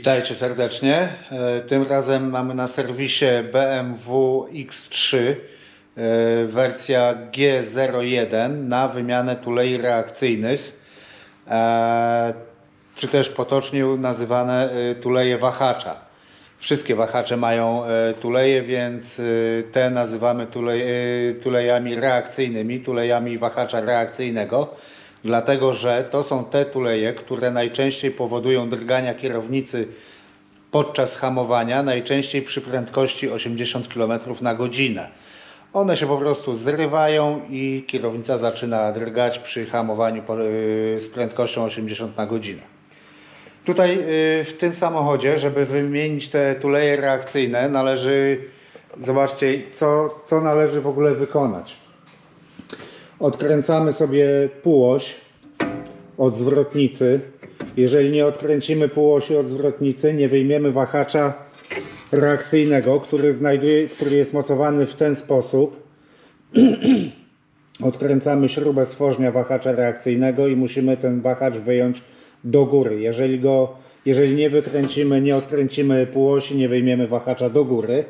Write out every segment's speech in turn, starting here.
Witajcie serdecznie. E, Tym razem mamy na serwisie BMW X3 e, wersja G01 na wymianę tulei reakcyjnych, e, czy też potocznie nazywane tuleje wahacza. Wszystkie wahacze mają tuleje, więc te nazywamy tulej, tulejami reakcyjnymi, tulejami wahacza reakcyjnego, dlatego że to są te tuleje, które najczęściej powodują drgania kierownicy podczas hamowania, najczęściej przy prędkości 80 km na godzinę. One się po prostu zrywają i kierownica zaczyna drgać przy hamowaniu yy, z prędkością 80 na godzinę. Tutaj yy, w tym samochodzie, żeby wymienić te tuleje reakcyjne, należy, zobaczcie, co, co należy w ogóle wykonać. Odkręcamy sobie półoś od zwrotnicy. Jeżeli nie odkręcimy półosi od zwrotnicy, nie wyjmiemy wahacza reakcyjnego, który, znajduje, który jest mocowany w ten sposób. Odkręcamy śrubę stworznia wahacza reakcyjnego i musimy ten wahacz wyjąć do góry. Jeżeli, go, jeżeli nie wykręcimy, nie odkręcimy półosi, nie wyjmiemy wahacza do góry.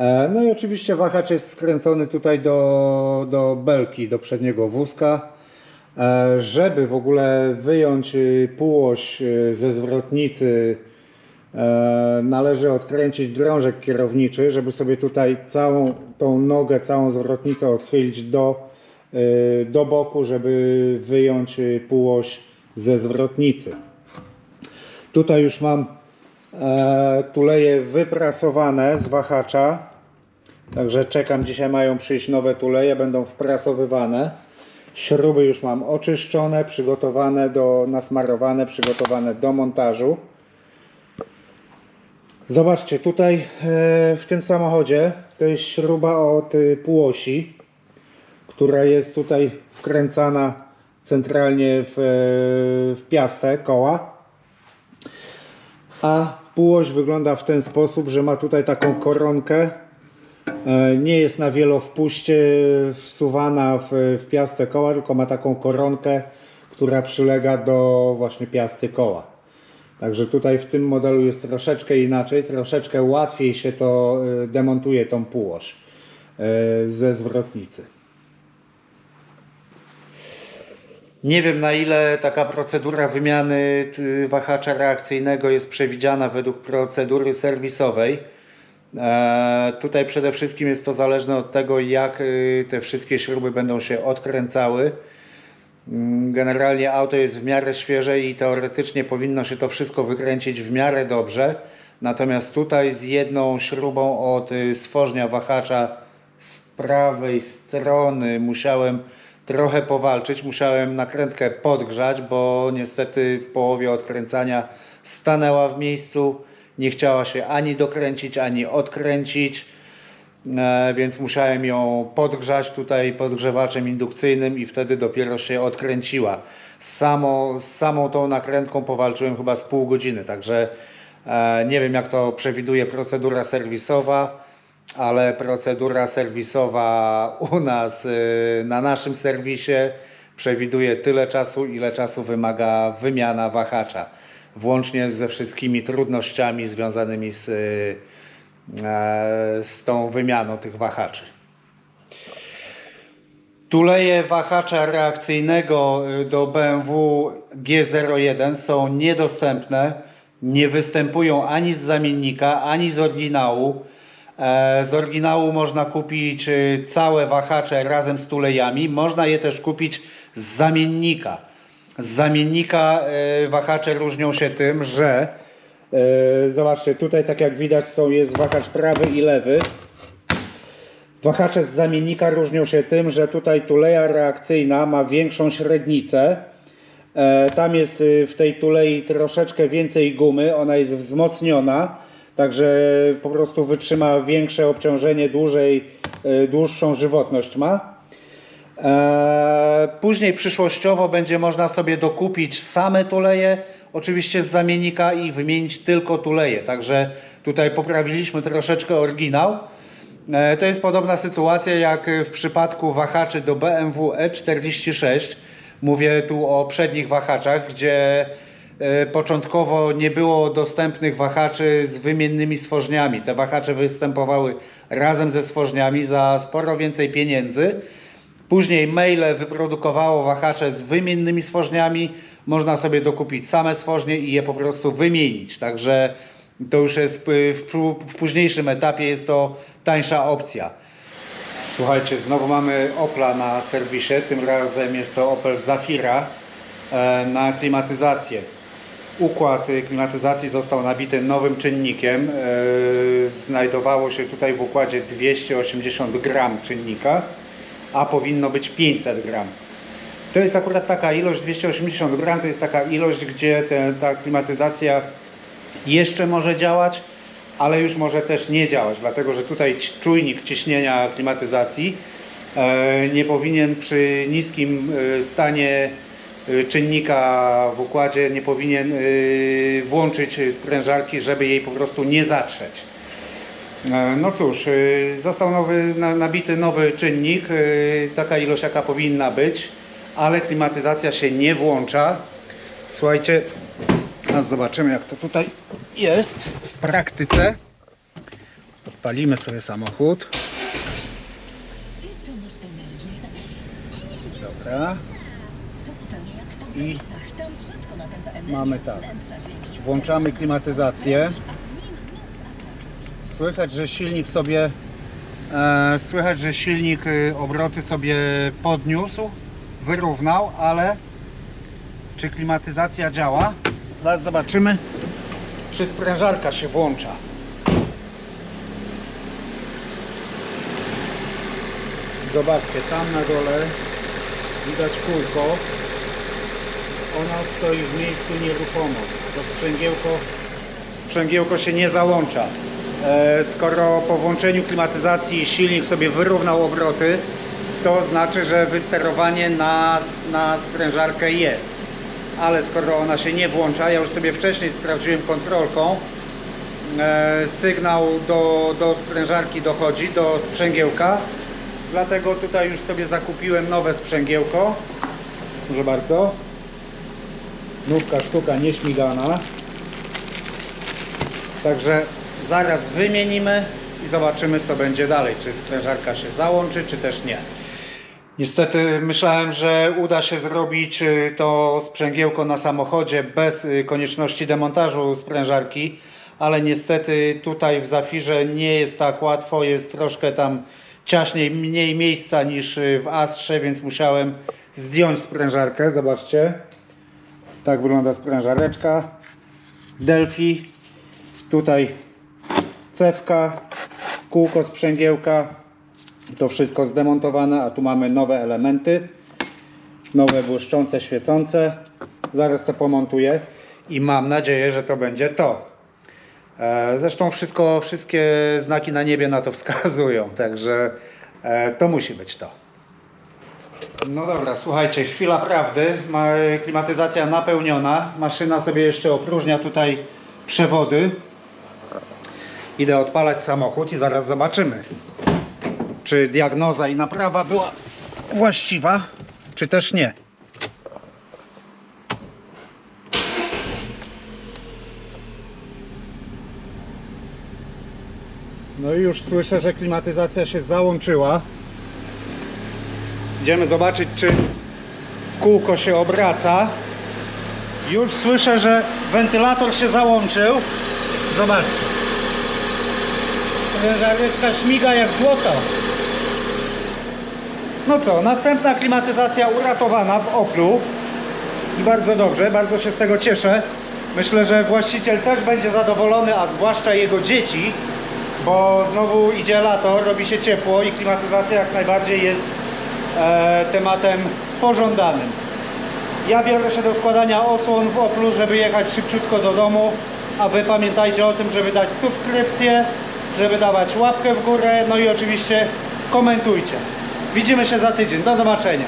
E, No i oczywiście wahacz jest skręcony tutaj do, do belki, do przedniego wózka. E, Żeby w ogóle wyjąć y, półoś y, ze zwrotnicy, e, należy odkręcić drążek kierowniczy, żeby sobie tutaj całą tą nogę, całą zwrotnicę odchylić do, y, do boku, żeby wyjąć półoś ze zwrotnicy. Tutaj już mam tuleje wyprasowane z wahacza. Także czekam, dzisiaj mają przyjść nowe tuleje, będą wprasowywane. Śruby już mam oczyszczone, przygotowane do, nasmarowane, przygotowane do montażu. Zobaczcie, tutaj e, w tym samochodzie to jest śruba od y, półosi, która jest tutaj wkręcana centralnie w, e, w piastę koła. A półoś wygląda w ten sposób, że ma tutaj taką koronkę. E, Nie jest na wielowpuście wsuwana w, w piastę koła, tylko ma taką koronkę, która przylega do właśnie piasty koła. Także tutaj w tym modelu jest troszeczkę inaczej, troszeczkę łatwiej się to e, demontuje tą półoś e, ze zwrotnicy. Nie wiem na ile taka procedura wymiany wahacza reakcyjnego jest przewidziana według procedury serwisowej. E, tutaj przede wszystkim jest to zależne od tego, jak y, te wszystkie śruby będą się odkręcały. Mm, Generalnie auto jest w miarę świeże i teoretycznie powinno się to wszystko wykręcić w miarę dobrze. Natomiast tutaj z jedną śrubą od y, stworznia wahacza z prawej strony musiałem trochę powalczyć, musiałem nakrętkę podgrzać, bo niestety w połowie odkręcania stanęła w miejscu, nie chciała się ani dokręcić, ani odkręcić, e, więc musiałem ją podgrzać tutaj podgrzewaczem indukcyjnym i wtedy dopiero się odkręciła. Z, samo, z samą tą nakrętką powalczyłem chyba z pół godziny, także e, nie wiem jak to przewiduje procedura serwisowa ale procedura serwisowa u nas y, na naszym serwisie przewiduje tyle czasu, ile czasu wymaga wymiana wahacza, włącznie ze wszystkimi trudnościami związanymi z, e, z tą wymianą tych wahaczy. Tuleje wahacza reakcyjnego do BMW G01 są niedostępne, nie występują ani z zamiennika, ani z oryginału. E, Z oryginału można kupić y, całe wahacze razem z tulejami. Można je też kupić z zamiennika. Z zamiennika y, wahacze różnią się tym, że y, zobaczcie, tutaj tak jak widać są jest wahacz prawy i lewy. Wahacze z zamiennika różnią się tym, że tutaj tuleja reakcyjna ma większą średnicę. E, Tam jest y, w tej tulei troszeczkę więcej gumy, ona jest wzmocniona, także po prostu wytrzyma większe obciążenie, dłużej, dłuższą żywotność ma. E, Później przyszłościowo będzie można sobie dokupić same tuleje, oczywiście z zamiennika i wymienić tylko tuleje. Także tutaj poprawiliśmy troszeczkę oryginał. E, To jest podobna sytuacja jak w przypadku wahaczy do BMW E46. Mówię tu o przednich wahaczach, gdzie e, początkowo nie było dostępnych wahaczy z wymiennymi stworzeniami. Te wahacze występowały razem ze stworzeniami za sporo więcej pieniędzy. Później Maile wyprodukowało wahacze z wymiennymi stworzeniami. Można sobie dokupić same stworzenie i je po prostu wymienić. Także to już jest y, w późniejszym etapie jest to tańsza opcja. Słuchajcie, znowu mamy Opla na serwisie. Tym razem jest to Opel Zafira e, na klimatyzację. Układ y, klimatyzacji został nabity nowym czynnikiem. E, Znajdowało się tutaj w układzie 280 gram czynnika, a powinno być 500 gram. To jest akurat taka ilość, 280 gram to jest taka ilość, gdzie te, ta klimatyzacja jeszcze może działać, ale już może też nie działać, dlatego że tutaj czujnik ciśnienia klimatyzacji e, nie powinien przy niskim e, stanie e, czynnika w układzie nie powinien włączyć sprężarki, żeby jej po prostu nie zatrzeć. E, No cóż, y, został nowy, na- nabity nowy czynnik, y, taka ilość jaka powinna być, ale klimatyzacja się nie włącza. Słuchajcie, a zobaczymy jak to tutaj jest w praktyce. Odpalimy sobie samochód. Dobra. I mamy tak. Włączamy klimatyzację. A w nim moc atrakcji. Słychać, że silnik sobie e, słychać, że silnik y, obroty sobie podniósł, wyrównał, ale czy klimatyzacja działa? Zaraz zobaczymy, czy sprężarka się włącza. Zobaczcie, tam na dole widać kółko. Ona stoi w miejscu nieruchomo. To sprzęgiełko sprzęgiełko się nie załącza. E, Skoro po włączeniu klimatyzacji silnik sobie wyrównał obroty, to znaczy, że wysterowanie na, na sprężarkę jest. Ale skoro ona się nie włącza, ja już sobie wcześniej sprawdziłem kontrolką, e, sygnał do, do sprężarki dochodzi, do sprzęgiełka. Dlatego tutaj już sobie zakupiłem nowe sprzęgiełko. Proszę bardzo. Nówka sztuka nieśmigana. Także zaraz wymienimy i zobaczymy co będzie dalej. Czy sprężarka się załączy, czy też nie. Niestety myślałem, że uda się zrobić y, to sprzęgiełko na samochodzie bez y, konieczności demontażu sprężarki, ale niestety tutaj w Zafirze nie jest tak łatwo, jest troszkę tam ciaśniej, mniej miejsca niż y, w Astrze, więc musiałem zdjąć sprężarkę. Zobaczcie, tak wygląda sprężareczka. Delphi, tutaj cewka, kółko sprzęgiełka, to wszystko zdemontowane, a tu mamy nowe elementy, nowe błyszczące, świecące. Zaraz to pomontuję i mam nadzieję, że to będzie to. E, Zresztą wszystko, wszystkie znaki na niebie na to wskazują, także e, to musi być to. No dobra, słuchajcie, chwila prawdy. Ma, klimatyzacja napełniona. Maszyna sobie jeszcze opróżnia tutaj przewody. Idę odpalać samochód i zaraz zobaczymy, czy diagnoza i naprawa była właściwa, czy też nie. No i już słyszę, że klimatyzacja się załączyła. Idziemy zobaczyć, czy kółko się obraca. Już słyszę, że wentylator się załączył. Zobaczcie. Sprężareczka śmiga jak złoto. No co, następna klimatyzacja uratowana w Oplu. I bardzo dobrze, bardzo się z tego cieszę. Myślę, że właściciel też będzie zadowolony, a zwłaszcza jego dzieci, bo znowu idzie lato, robi się ciepło i klimatyzacja jak najbardziej jest e, tematem pożądanym. Ja biorę się do składania osłon w Oplu, żeby jechać szybciutko do domu, a Wy pamiętajcie o tym, żeby dać subskrypcję, żeby dawać łapkę w górę, no i oczywiście komentujcie. Widzimy się za tydzień. Do zobaczenia.